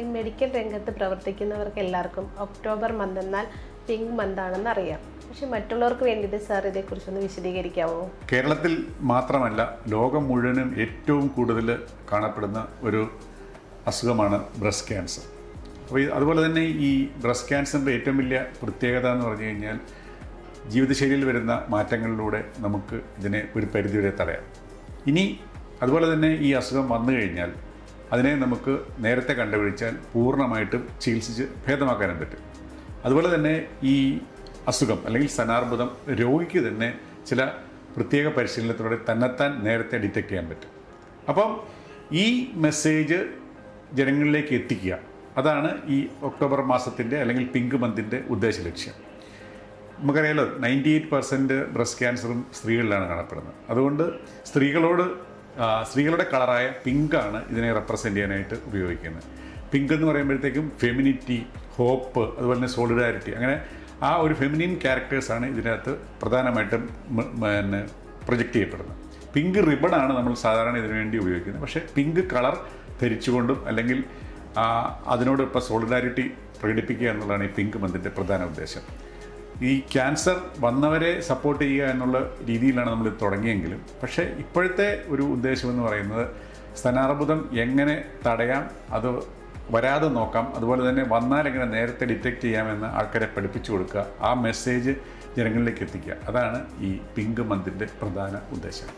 ഈ മെഡിക്കൽ രംഗത്ത് പ്രവർത്തിക്കുന്നവർക്ക് എല്ലാവർക്കും ഒക്ടോബർ മന്ത് എന്നാൽ പിങ്ക് മന്ത് ആണെന്ന് അറിയാം. പക്ഷെ മറ്റുള്ളവർക്ക് വേണ്ടിയിട്ട് സാർ ഇതേക്കുറിച്ചൊന്ന് വിശദീകരിക്കാമോ? കേരളത്തിൽ മാത്രമല്ല ലോകം മുഴുവനും ഏറ്റവും കൂടുതൽ കാണപ്പെടുന്ന ഒരു അസുഖമാണ് ബ്രസ്റ്റ് ക്യാൻസർ അപ്പോൾ അതുപോലെ തന്നെ ഈ ബ്രസ്റ്റ് ക്യാൻസറിന്റെ ഏറ്റവും വലിയ പ്രത്യേകത എന്ന് പറഞ്ഞു കഴിഞ്ഞാൽ ജീവിതശൈലിയിൽ വരുന്ന മാറ്റങ്ങളിലൂടെ നമുക്ക് ഇതിനെ ഒരു പരിധിവരെ തടയാം. ഇനി അതുപോലെ തന്നെ ഈ അസുഖം വന്നു കഴിഞ്ഞാൽ അതിനെ നമുക്ക് നേരത്തെ കണ്ടുപിടിച്ചാൽ പൂർണമായിട്ടും ചികിത്സിച്ച് ഭേദമാക്കാനും പറ്റും. അതുപോലെ തന്നെ ഈ അസുഖം അല്ലെങ്കിൽ സ്തനാർബുദം രോഗിക്ക് തന്നെ ചില പ്രത്യേക പരിശീലനത്തിലൂടെ തന്നെത്താൻ നേരത്തെ ഡിറ്റക്ട് ചെയ്യാൻ പറ്റും. അപ്പം ഈ മെസ്സേജ് ജനങ്ങളിലേക്ക് എത്തിക്കുക അതാണ് ഈ ഒക്ടോബർ മാസത്തിന്റെ അല്ലെങ്കിൽ പിങ്ക് മന്തിന്റെ ഉദ്ദേശ ലക്ഷ്യം. നമുക്കറിയാലോ നയന്റി എയ്റ്റ് പെർസെന്റ് ബ്രസ്റ്റ് ക്യാൻസറും സ്ത്രീകളിലാണ് കാണപ്പെടുന്നത്. അതുകൊണ്ട് സ്ത്രീകളോട് സ്ത്രീകളുടെ കളറായ പിങ്കാണ് ഇതിനെ റെപ്രസെന്റ് ചെയ്യാനായിട്ട് ഉപയോഗിക്കുന്നത്. പിങ്ക് എന്ന് പറയുമ്പോഴത്തേക്കും ഫെമിനിറ്റി ഹോപ്പ് അതുപോലെ തന്നെ സോളിഡാരിറ്റി അങ്ങനെ ആ ഒരു ഫെമിനിൻ ക്യാരക്ടേഴ്സാണ് ഇതിനകത്ത് പ്രധാനമായിട്ടും പിന്നെ പ്രൊജക്റ്റ് ചെയ്യപ്പെടുന്നത്. പിങ്ക് റിബണാണ് നമ്മൾ സാധാരണ ഇതിനു വേണ്ടി ഉപയോഗിക്കുന്നത്. പക്ഷേ പിങ്ക് കളർ ധരിച്ചുകൊണ്ടും അല്ലെങ്കിൽ അതിനോട് ഇപ്പോൾ സോളിഡാരിറ്റി പ്രകടിപ്പിക്കുക എന്നുള്ളതാണ് ഈ പിങ്ക് മന്തിന്റെ പ്രധാന ഉദ്ദേശം. ഈ ക്യാൻസർ വന്നവരെ സപ്പോർട്ട് ചെയ്യുക എന്നുള്ള രീതിയിലാണ് നമ്മൾ തുടങ്ങിയെങ്കിലും. പക്ഷേ ഇപ്പോഴത്തെ ഒരു ഉദ്ദേശം എന്ന് പറയുന്നത് സ്തനാർബുദം എങ്ങനെ തടയാം അത് വരാതെ നോക്കാം അതുപോലെ തന്നെ വന്നാൽ എങ്ങനെ നേരത്തെ ഡിറ്റക്റ്റ് ചെയ്യാമെന്ന് ആൾക്കാരെ പഠിപ്പിച്ചു കൊടുക്കുക ആ മെസ്സേജ് ജനങ്ങളിലേക്ക് എത്തിക്കുക. അതാണ് ഈ പിങ്ക് മന്തിന്റെ പ്രധാന ഉദ്ദേശം.